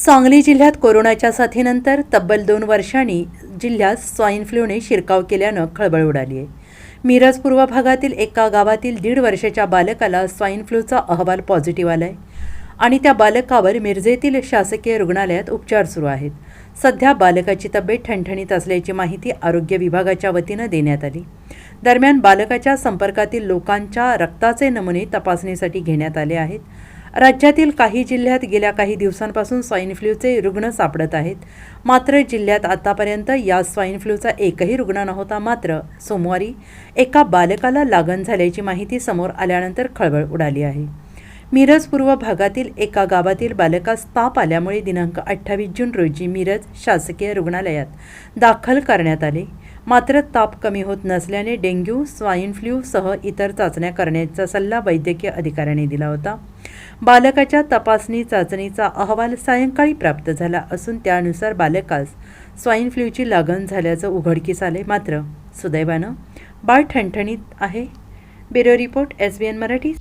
सांगली जिल्ह्यात कोरोनाच्या साथीनंतर तब्बल दोन वर्षांनी जिल्ह्यात स्वाईन फ्लूने शिरकाव केल्यानं खळबळ उडाली आहे. मिरज पूर्व भागातील एका गावातील दीड वर्षाच्या बालकाला स्वाईन फ्लूचा अहवाल पॉझिटिव्ह आलाय आणि त्या बालकावर मिरजेतील शासकीय रुग्णालयात उपचार सुरू आहेत. सध्या बालकाची तब्येत ठणठणीत असल्याची माहिती आरोग्य विभागाच्या वतीनं देण्यात आली. दरम्यान बालकाच्या संपर्कातील लोकांच्या रक्ताचे नमुने तपासणीसाठी घेण्यात आले आहेत. राज्यातील काही जिल्ह्यात गेल्या काही दिवसांपासून स्वाईन फ्लूचे रुग्ण सापडत आहेत. मात्र जिल्ह्यात आतापर्यंत या स्वाईन फ्लूचा एकही रुग्ण नव्हता मात्र सोमवारी एका बालकाला लागण झाल्याची माहिती समोर आल्यानंतर खळबळ उडाली आहे. मिरज पूर्व भागातील एका गावातील बालकास ताप आल्यामुळे दिनांक अठ्ठावीस जून रोजी मिरज शासकीय रुग्णालयात दाखल करण्यात आले. मात्र ताप कमी होत नसल्याने डेंग्यू स्वाईन फ्लूसह इतर चाचण्या करण्याचा सल्ला वैद्यकीय अधिकाऱ्याने दिला होता. बालकाच्या तपासणी चाचणीचा अहवाल सायंकाळी प्राप्त झाला असून त्यानुसार बालकास स्वाईन फ्लूची लागण झाल्याचं उघडकीस आले मात्र सुदैवानं बाळ ठणठणीत आहे. Bureau report S B N Marathi.